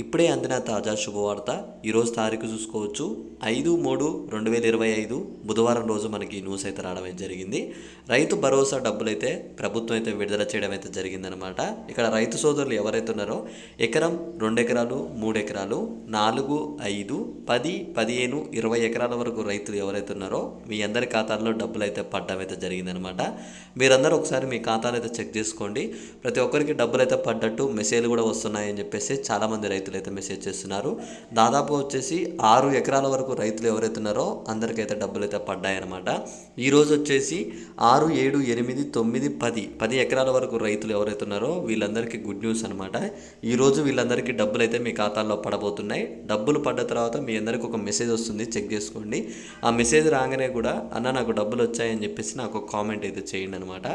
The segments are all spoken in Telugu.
ఇప్పుడే అందిన తాజా శుభవార్త ఈరోజు తారీఖు చూసుకోవచ్చు. ఐదు మూడు రెండు వేల ఇరవై ఐదు బుధవారం రోజు మనకి న్యూస్ అయితే రావడం అయితే జరిగింది. రైతు భరోసా డబ్బులు అయితే ప్రభుత్వం అయితే విడుదల చేయడం అయితే జరిగిందనమాట ఇక్కడ రైతు సోదరులు ఎవరైతే ఉన్నారో ఎకరం రెండు ఎకరాలు మూడు ఎకరాలు నాలుగు ఐదు పది పదిహేను ఇరవై ఎకరాల వరకు రైతులు ఎవరైతే ఉన్నారో మీ అందరి ఖాతాల్లో డబ్బులు అయితే పడ్డం అయితే జరిగిందనమాట మీరందరూ ఒకసారి మీ ఖాతాలు అయితే చెక్ చేసుకోండి. ప్రతి ఒక్కరికి డబ్బులు అయితే పడ్డట్టు మెసేజ్లు కూడా వస్తున్నాయని చెప్పేసి చాలామంది రైతులు అయితే మెసేజ్ చేస్తున్నారు. దాదాపు వచ్చేసి ఆరు ఎకరాల వరకు రైతులు ఎవరైతే ఉన్నారో అందరికైతే డబ్బులు అయితే పడ్డాయన్నమాట. ఈరోజు వచ్చేసి ఆరు ఏడు ఎనిమిది తొమ్మిది పది పది ఎకరాల వరకు రైతులు ఎవరైతే ఉన్నారో వీళ్ళందరికీ గుడ్ న్యూస్ అనమాట ఈరోజు వీళ్ళందరికీ డబ్బులు అయితే మీ ఖాతాల్లో పడబోతున్నాయి. డబ్బులు పడ్డ తర్వాత మీ అందరికీ ఒక మెసేజ్ వస్తుంది. చెక్ చేసుకోండి. ఆ మెసేజ్ రాగానే కూడా అన్న నాకు డబ్బులు వచ్చాయని చెప్పేసి నాకు ఒక కామెంట్ అయితే చేయండి అనమాట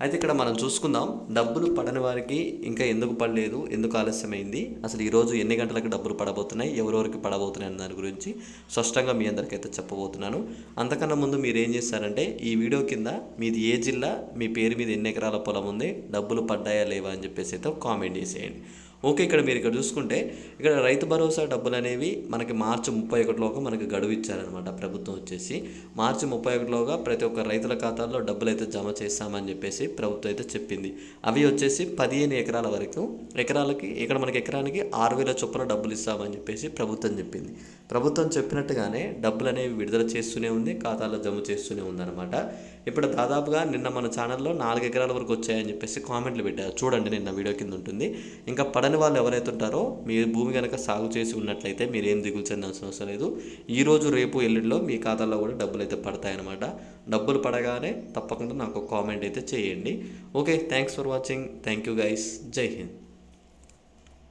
అయితే ఇక్కడ మనం చూసుకుందాం డబ్బులు పడని వారికి ఇంకా ఎందుకు పడలేదు ఎందుకు ఆలస్యమైంది అసలు ఈరోజు ఎన్ని గంటలకు డబ్బులు పడబోతున్నాయి ఎవరెవరికి పడబోతున్నాయి అన్న దాని గురించి స్పష్టంగా మీ అందరికైతే చెప్పబోతున్నాను. అంతకన్నా ముందు మీరు ఏం చేస్తారంటే ఈ వీడియో కింద మీది ఏ జిల్లా మీ పేరు మీద ఎన్ని ఎకరాల పొలం ఉంది డబ్బులు పడ్డాయా లేవా అని చెప్పేసి అయితే కామెంట్ చేసేయండి. ఓకే ఇక్కడ మీరు ఇక్కడ చూసుకుంటే ఇక్కడ రైతు భరోసా డబ్బులు అనేవి మనకి మార్చి ముప్పై ఒకటిలోగా మనకి గడువు ఇచ్చారనమాట ప్రభుత్వం వచ్చేసి. మార్చి ముప్పై ఒకటిలోగా ప్రతి ఒక్క రైతుల ఖాతాల్లో డబ్బులు అయితే జమ చేస్తామని చెప్పేసి ప్రభుత్వం అయితే చెప్పింది. అవి వచ్చేసి పదిహేను ఎకరాల వరకు ఎకరాలకి ఇక్కడ మనకి ఎకరానికి ఆరు వేల చొప్పున డబ్బులు ఇస్తామని చెప్పేసి ప్రభుత్వం చెప్పింది. ప్రభుత్వం చెప్పినట్టుగానే డబ్బులు అనేవి విడుదల చేస్తూనే ఉంది ఖాతాలో జమ చేస్తూనే ఉందన్నమాట. ఇప్పుడు దాదాపుగా నిన్న మన ఛానల్లో నాలుగు ఎకరాల వరకు వచ్చాయని చెప్పేసి కామెంట్లు పెట్టారు. చూడండి నిన్న వీడియో కింద ఉంటుంది. ఇంకా పడని వాళ్ళు ఎవరైతే ఉంటారో మీ భూమి కనుక సాగు చేసి ఉన్నట్లయితే మీరు ఏం దిగులు చెందాల్సిన అవసరం లేదు. ఈరోజు రేపు ఎల్లుండిలో మీ ఖాతాలో కూడా డబ్బులు అయితే పడతాయన్నమాట. డబ్బులు పడగానే తప్పకుండా నాకు కామెంట్ అయితే చేయండి. Okay thanks for watching. Thank you guys. Jai Hind.